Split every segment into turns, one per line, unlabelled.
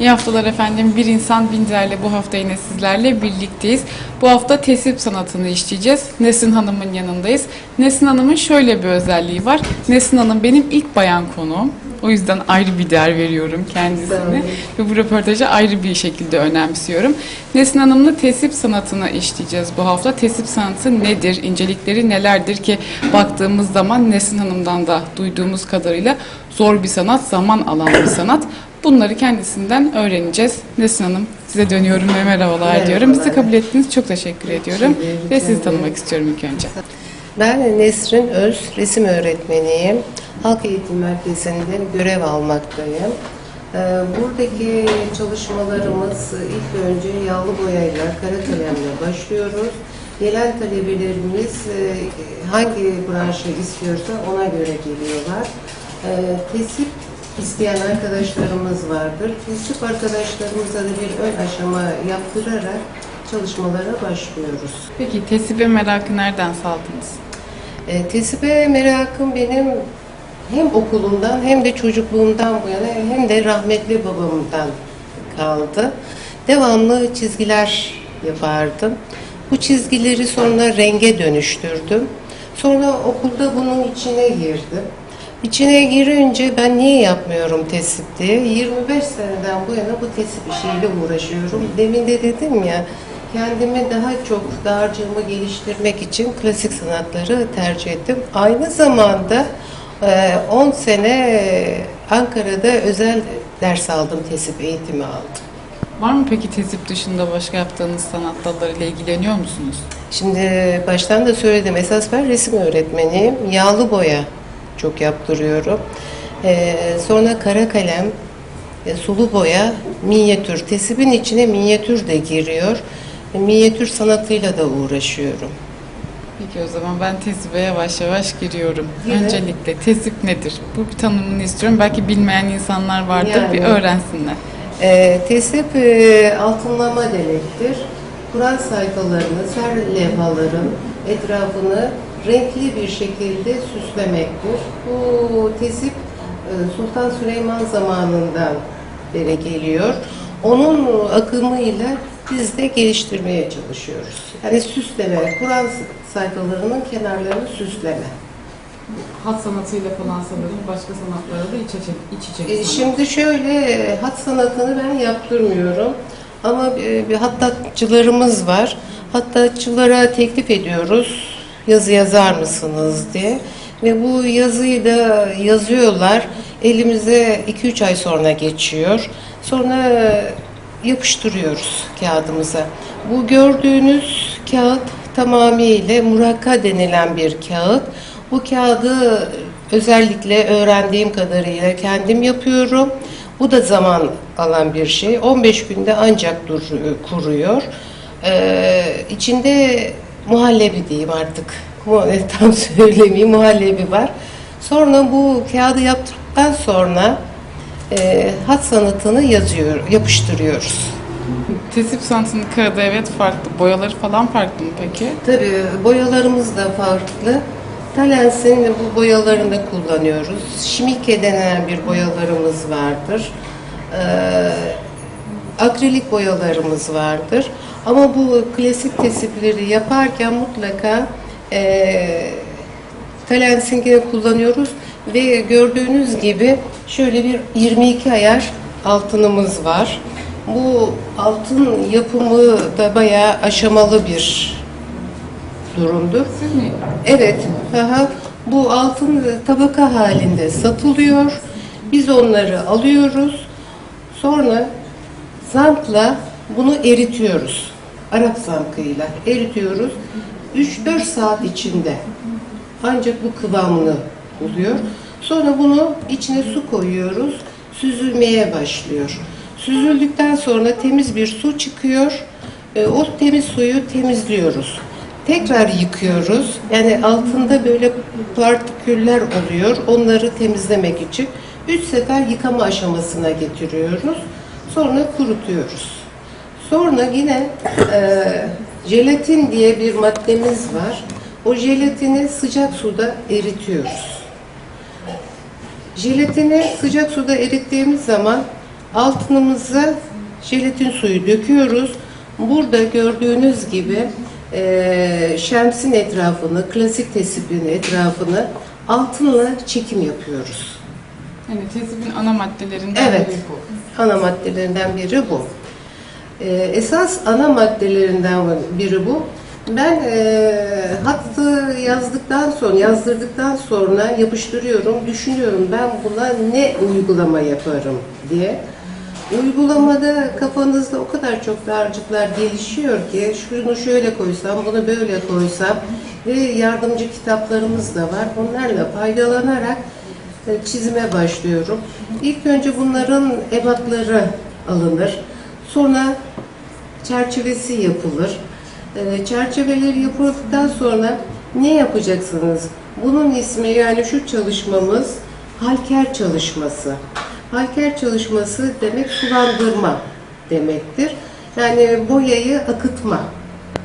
İyi haftalar efendim. Bir insan bin bu hafta yine sizlerle birlikteyiz. Bu hafta tesip sanatını işleyeceğiz. Nesin Hanım'ın yanındayız. Nesin Hanım'ın şöyle bir özelliği var. Nesin Hanım benim ilk bayan konuğum. O yüzden ayrı bir değer veriyorum kendisine. Ve bu röportajı ayrı bir şekilde önemsiyorum. Nesin Hanım'la tesip sanatını işleyeceğiz bu hafta. Tesip sanatı nedir? İncelikleri nelerdir ki baktığımız zaman Nesin Hanım'dan da duyduğumuz kadarıyla zor bir sanat, zaman alan bir sanat. Bunları kendisinden öğreneceğiz. Nesin Hanım size dönüyorum ve merhabalar
Merhabalar.
diyorum. Bizi kabul ettiğiniz çok teşekkür ediyorum. Ve sizi tanımak istiyorum ilk önce.
Ben Nesrin Öz, resim öğretmeniyim. Halk Eğitim Merkezi'nde görev almaktayım. Ee, Buradaki çalışmalarımız ilk önce yağlı boyayla, kara kalemle başlıyoruz. Gelen talebelerimiz e, hangi branşı istiyorsa ona göre geliyorlar. Ee, Tesip isteyen arkadaşlarımız vardır. Tesip arkadaşlarımıza da bir ön aşama yaptırarak çalışmalara başlıyoruz.
Peki tesibe merakı nereden saldınız?
E, tesibe merakım benim hem okulumdan hem de çocukluğumdan bu yana hem de rahmetli babamdan kaldı. Devamlı çizgiler yapardım. Bu çizgileri sonra renge dönüştürdüm. Sonra okulda bunun içine girdim. İçine girince ben niye yapmıyorum tesip diye 25 seneden bu yana bu tesip işiyle uğraşıyorum. Demin de dedim ya kendimi daha çok dağarcığımı geliştirmek için klasik sanatları tercih ettim. Aynı zamanda e, 10 sene e, Ankara'da özel ders aldım, tesip eğitimi aldım.
Var mı peki tesip dışında başka yaptığınız sanat dallarıyla ilgileniyor musunuz?
Şimdi baştan da söyledim. Esas ben resim öğretmeniyim. Yağlı boya çok yaptırıyorum. Ee, sonra kara kalem, e, sulu boya, minyatür. Tesibin içine minyatür de giriyor. E, minyatür sanatıyla da uğraşıyorum.
Peki o zaman ben tesibe yavaş yavaş giriyorum.
Girin.
Öncelikle tesip nedir? Bu bir tanımını istiyorum. Belki bilmeyen insanlar vardır.
Yani.
Bir öğrensinler.
E, tesip e, altınlama demektir. Kur'an sayfalarını, ser levhaların etrafını renkli bir şekilde süslemektir. Bu tesip e, Sultan Süleyman zamanından beri geliyor. Onun akımıyla biz de geliştirmeye çalışıyoruz. Yani süsleme, Kur'an sayfalarının kenarlarını süsleme.
Hat sanatıyla falan sanırım başka sanatlara da iç içe, iç içe
E. Şimdi şöyle hat sanatını ben yaptırmıyorum ama e, bir hattatçılarımız var. Hattatçılara teklif ediyoruz yazı yazar mısınız diye ve bu yazıyı da yazıyorlar. Elimize 2-3 ay sonra geçiyor. Sonra yapıştırıyoruz kağıdımıza. Bu gördüğünüz kağıt tamamıyla murakka denilen bir kağıt. Bu kağıdı özellikle öğrendiğim kadarıyla kendim yapıyorum. Bu da zaman alan bir şey. 15 günde ancak dur, kuruyor. Ee, içinde muhallebi diyeyim artık. Mu- Tam söylemeyeyim muhallebi var. Sonra bu kağıdı yaptıktan sonra e, hat sanatını yazıyor, yapıştırıyoruz.
Tesip sanatının kağıdı evet farklı. Boyaları falan farklı mı peki?
Tabii boyalarımız da farklı. Talens'in bu boyalarını kullanıyoruz. Şimike denen bir boyalarımız vardır. Ee, akrilik boyalarımız vardır. Ama bu klasik tesipleri yaparken mutlaka e, Talens'inkini kullanıyoruz ve gördüğünüz gibi şöyle bir 22 ayar altınımız var. Bu altın yapımı da bayağı aşamalı bir durumdur.
Siz mi?
Evet, aha, bu altın tabaka halinde satılıyor. Biz onları alıyoruz. Sonra zampla bunu eritiyoruz. Arap zampıyla eritiyoruz. 3-4 saat içinde ancak bu kıvamını buluyor. Sonra bunu içine su koyuyoruz. Süzülmeye başlıyor. Süzüldükten sonra temiz bir su çıkıyor. E, o temiz suyu temizliyoruz. Tekrar yıkıyoruz. Yani altında böyle partiküller oluyor. Onları temizlemek için üç sefer yıkama aşamasına getiriyoruz. Sonra kurutuyoruz. Sonra yine e, jelatin diye bir maddemiz var. O jelatini sıcak suda eritiyoruz. Jelatini sıcak suda erittiğimiz zaman Altınımızı jelatin suyu döküyoruz. Burada gördüğünüz gibi e, şemsin etrafını, klasik tesipin etrafını altınla çekim yapıyoruz.
Yani tesipin ana maddelerinden
Evet.
biri bu.
Ana maddelerinden biri bu. Ee, esas ana maddelerinden biri bu. Ben e, hattı yazdıktan sonra, yazdırdıktan sonra yapıştırıyorum, düşünüyorum ben buna ne uygulama yaparım diye. Uygulamada kafanızda o kadar çok dağarcıklar gelişiyor ki şunu şöyle koysam, bunu böyle koysam ve yardımcı kitaplarımız da var. Onlarla faydalanarak e, çizime başlıyorum. İlk önce bunların ebatları alınır. Sonra çerçevesi yapılır. E, Çerçeveleri yapıldıktan sonra ne yapacaksınız? Bunun ismi yani şu çalışmamız halker çalışması. Halker çalışması demek sulandırma demektir. Yani boyayı akıtma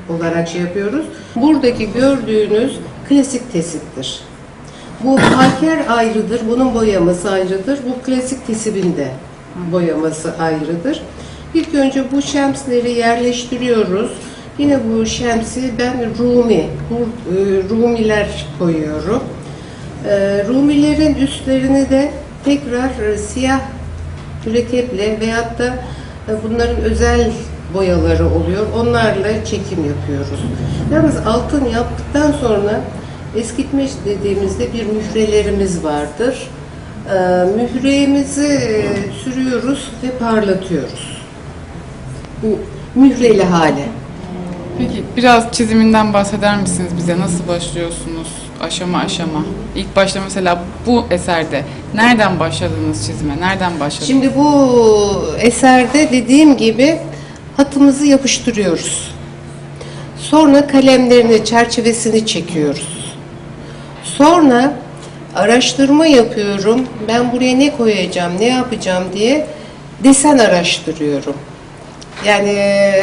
olarak şey yapıyoruz. Buradaki gördüğünüz klasik tesiptir. Bu halker ayrıdır, bunun boyaması ayrıdır. Bu klasik tesibin de boyaması ayrıdır. İlk önce bu şemsleri yerleştiriyoruz. Yine bu şemsi ben Rumi, e, Rumiler koyuyorum. E, Rumilerin üstlerini de tekrar e, siyah mürekkeple veyahut da bunların özel boyaları oluyor. Onlarla çekim yapıyoruz. Yalnız altın yaptıktan sonra eskitme dediğimizde bir mührelerimiz vardır. Mühremizi e, sürüyoruz ve parlatıyoruz. Mü- Mühreli hale.
Peki biraz çiziminden bahseder misiniz bize? Nasıl başlıyorsunuz aşama aşama? İlk başta mesela bu eserde nereden başladınız çizime? Nereden başladınız?
Şimdi bu eserde dediğim gibi hatımızı yapıştırıyoruz. Sonra kalemlerini, çerçevesini çekiyoruz. Sonra araştırma yapıyorum. Ben buraya ne koyacağım, ne yapacağım diye desen araştırıyorum. Yani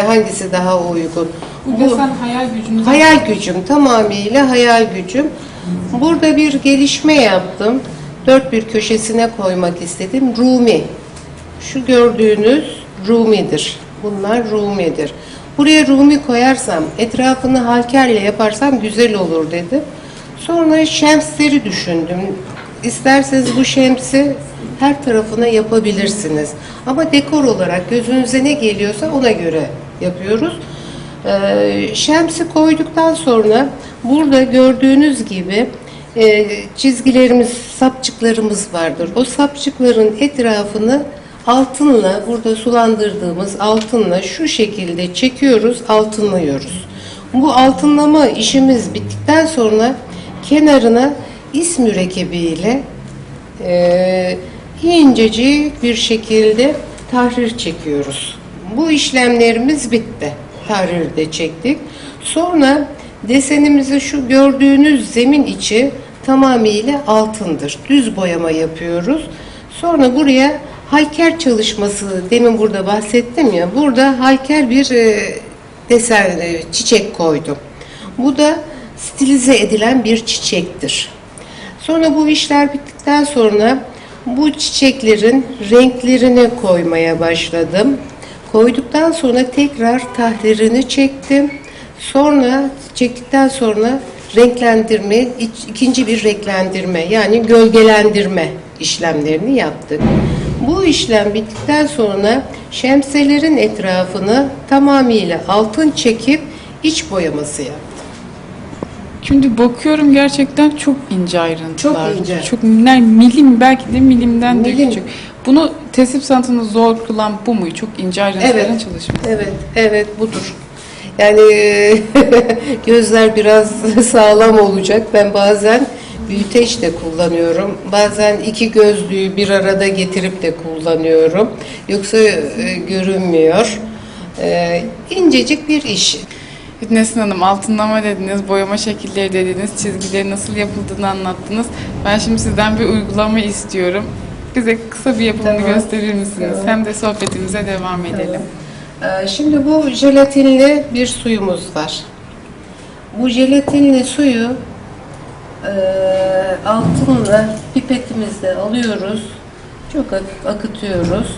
hangisi daha uygun?
Bu desen hayal gücünüz.
Hayal gücüm, tamamıyla hayal gücüm. Burada bir gelişme yaptım. Dört bir köşesine koymak istedim. Rumi. Şu gördüğünüz Rumi'dir. Bunlar Rumi'dir. Buraya Rumi koyarsam, etrafını halkerle yaparsam güzel olur dedim. Sonra şemsleri düşündüm. İsterseniz bu şemsi her tarafına yapabilirsiniz. Ama dekor olarak gözünüze ne geliyorsa ona göre yapıyoruz. Ee, şemsi koyduktan sonra burada gördüğünüz gibi e, çizgilerimiz, sapçıklarımız vardır. O sapçıkların etrafını altınla, burada sulandırdığımız altınla şu şekilde çekiyoruz, altınlıyoruz. Bu altınlama işimiz bittikten sonra kenarına is mürekkebiyle e, incecik bir şekilde tahrir çekiyoruz. Bu işlemlerimiz bitti. De çektik. Sonra desenimizi şu gördüğünüz zemin içi tamamıyla altındır. Düz boyama yapıyoruz. Sonra buraya hayker çalışması demin burada bahsettim ya. Burada hayker bir e, desen e, çiçek koydum. Bu da stilize edilen bir çiçektir. Sonra bu işler bittikten sonra bu çiçeklerin renklerini koymaya başladım. Koyduktan sonra tekrar tahririni çektim. Sonra çektikten sonra renklendirme, ikinci bir renklendirme yani gölgelendirme işlemlerini yaptık. Bu işlem bittikten sonra şemsiyelerin etrafını tamamıyla altın çekip iç boyaması yaptım.
Şimdi bakıyorum gerçekten çok ince ayrıntılar.
Çok ince.
Çok milim belki de milimden de
Milim.
küçük. Bunu tesip sanatını zor kılan bu mu? Çok ince ayrıntıların
Evet.
çalışması.
Evet, evet budur. Yani gözler biraz sağlam olacak. Ben bazen büyüteç de kullanıyorum. Bazen iki gözlüğü bir arada getirip de kullanıyorum. Yoksa e, görünmüyor. E, incecik bir iş.
Nesin Hanım altınlama dediniz, boyama şekilleri dediniz, çizgileri nasıl yapıldığını anlattınız. Ben şimdi sizden bir uygulama istiyorum. Bize kısa bir yapımını
Tamam.
gösterir misiniz?
Tamam.
Hem de sohbetimize devam edelim.
Ee, Şimdi bu jelatinli bir suyumuz var. Bu jelatinli suyu e, altınla pipetimizde alıyoruz. Çok hafif akıtıyoruz.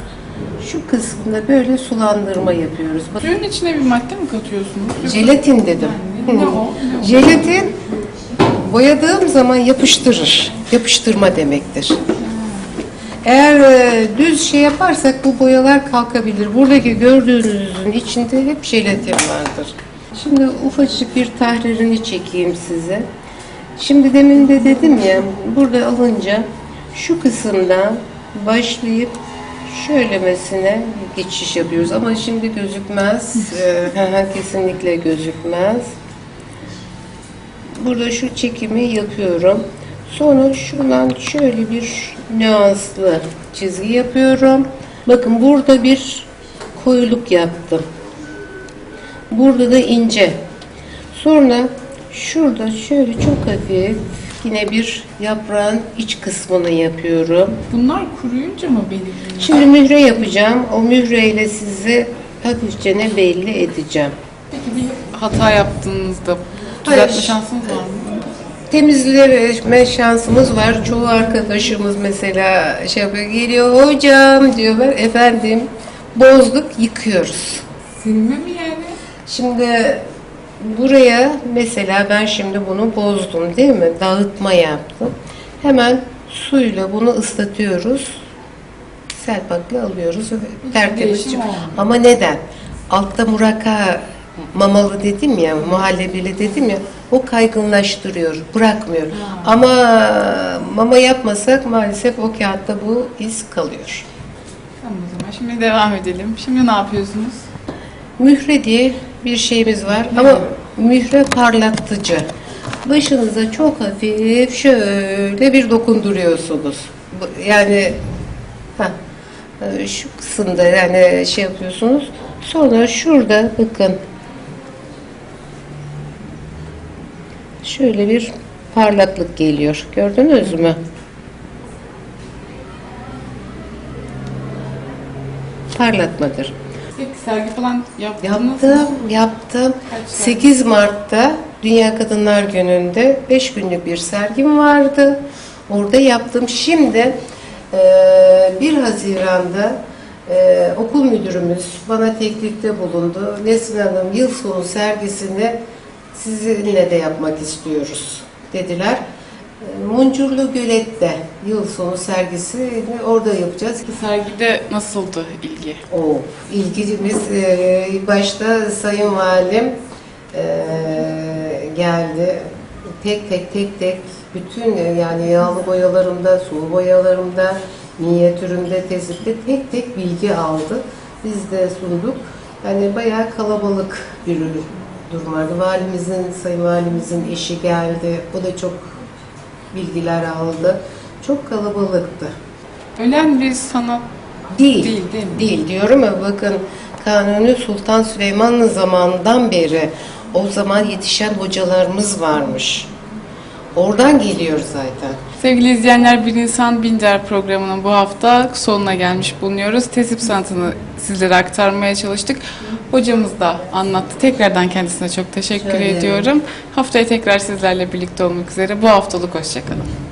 şu kısmında böyle sulandırma yapıyoruz.
Suyun içine bir madde mi katıyorsunuz?
Jelatin dedim.
Yani ne o? Ne o?
Jelatin boyadığım zaman yapıştırır. Yapıştırma demektir. Eğer e, düz şey yaparsak bu boyalar kalkabilir. Buradaki gördüğünüzün içinde hep jelatin vardır. Şimdi ufacık bir tahririni çekeyim size. Şimdi demin de dedim ya burada alınca şu kısımdan başlayıp şöylemesine geçiş yapıyoruz. Ama şimdi gözükmez. Ee, kesinlikle gözükmez. Burada şu çekimi yapıyorum. Sonra şuradan şöyle bir nüanslı çizgi yapıyorum. Bakın burada bir koyuluk yaptım. Burada da ince. Sonra şurada şöyle çok hafif yine bir yaprağın iç kısmını yapıyorum.
Bunlar kuruyunca mı belirleniyor?
Şimdi mühre yapacağım. O mühreyle size hafifçe ne belli edeceğim.
Peki bir hata yaptığınızda düzeltme şansınız var mı?
Temizleme şansımız var. Çoğu arkadaşımız mesela şey yapıyor, geliyor hocam diyorlar. Efendim bozduk yıkıyoruz.
Silme mi yani?
Şimdi buraya mesela ben şimdi bunu bozdum değil mi? Dağıtma yaptım. Hemen suyla bunu ıslatıyoruz. Selpakla alıyoruz ve tertemiz. Ama neden? Altta muraka mamalı dedim ya, muhallebili dedim ya, o kaygınlaştırıyor, bırakmıyor. Ama mama yapmasak maalesef o kağıtta bu iz kalıyor.
Tamam o zaman şimdi devam edelim. Şimdi ne yapıyorsunuz?
Mühre diye bir şeyimiz var ama mühre parlatıcı. Başınıza çok hafif şöyle bir dokunduruyorsunuz. Yani ha, şu kısımda yani şey yapıyorsunuz. Sonra şurada bakın şöyle bir parlaklık geliyor. Gördünüz mü? Parlatmadır.
Peki sergi falan yaptınız mı?
Yaptım, yaptım.
Kaç
8 Mart'ta Dünya Kadınlar Günü'nde 5 günlük bir sergim vardı. Orada yaptım. Şimdi e, 1 Haziran'da e, okul müdürümüz bana teklifte bulundu. Nesin Hanım yıl sonu sergisini sizinle de yapmak istiyoruz dediler. E, Muncurlu Gölet'te yıl sonu sergisini orada yapacağız.
Sergide nasıldı ilgi?
O ilgimiz e, başta Sayın Valim e, geldi. Tek tek tek tek bütün e, yani yağlı boyalarımda, sulu boyalarımda, minyatürümde, tezipte tek tek bilgi aldı. Biz de sunduk. Yani bayağı kalabalık bir durum vardı. Valimizin, Sayın Valimizin eşi geldi. O da çok bilgiler aldı. Çok kalabalıktı.
Ölen bir sanat
Değil.
Değil, değil mi?
Değil diyorum ya bakın Kanuni Sultan Süleyman'ın zamanından beri o zaman yetişen hocalarımız varmış. Oradan geliyor zaten.
Sevgili izleyenler Bir İnsan Bin Der programının bu hafta sonuna gelmiş bulunuyoruz. Tesip sanatını sizlere aktarmaya çalıştık. Hocamız da anlattı. Tekrardan kendisine çok teşekkür
ederim.
ediyorum. Haftaya tekrar sizlerle birlikte olmak üzere. Bu haftalık hoşçakalın.